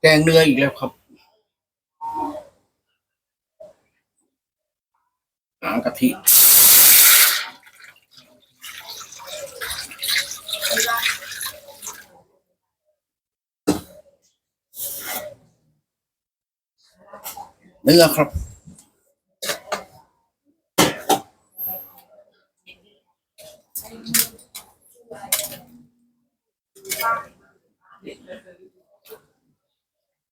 แกงเนื้ออีกแล้วครับหางกะทิเนื้อครับ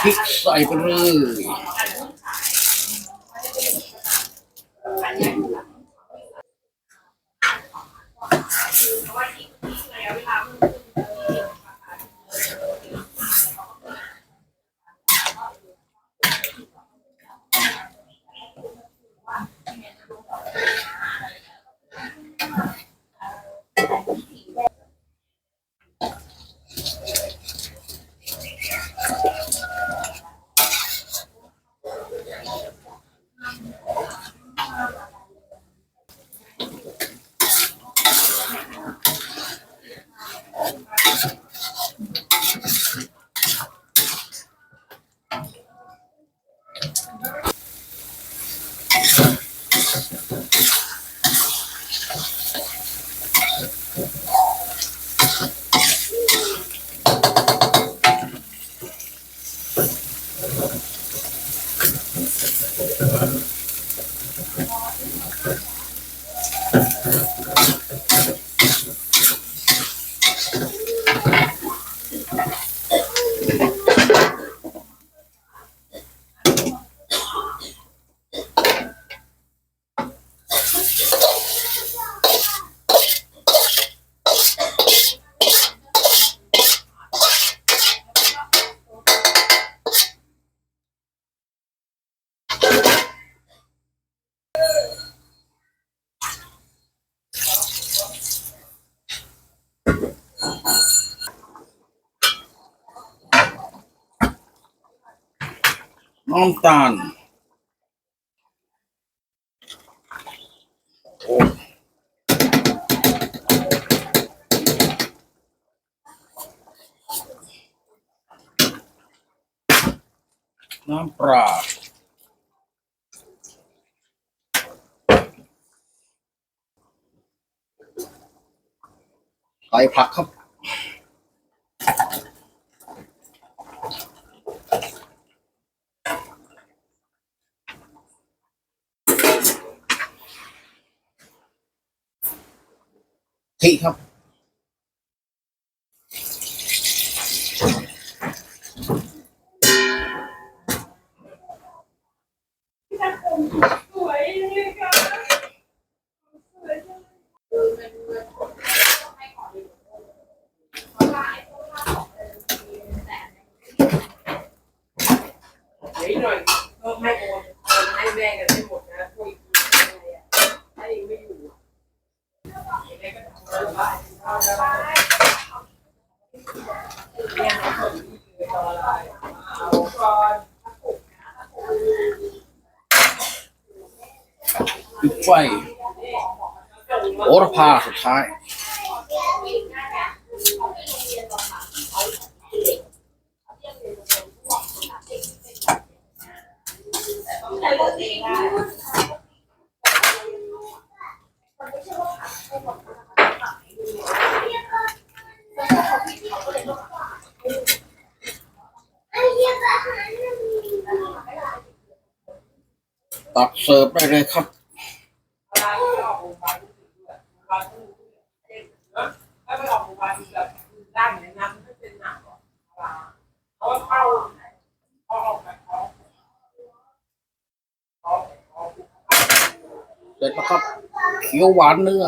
พริกใส่ไปเลย น้ำตาลน้ำปลาใส่ผักครับ ที่ครับเดี๋ยวอี ปิดไฟโอรพาสุดท้าย ตักเสิร์ฟได้เลยครับ เสร็จแล้วครับเขียวหวานเนื้อ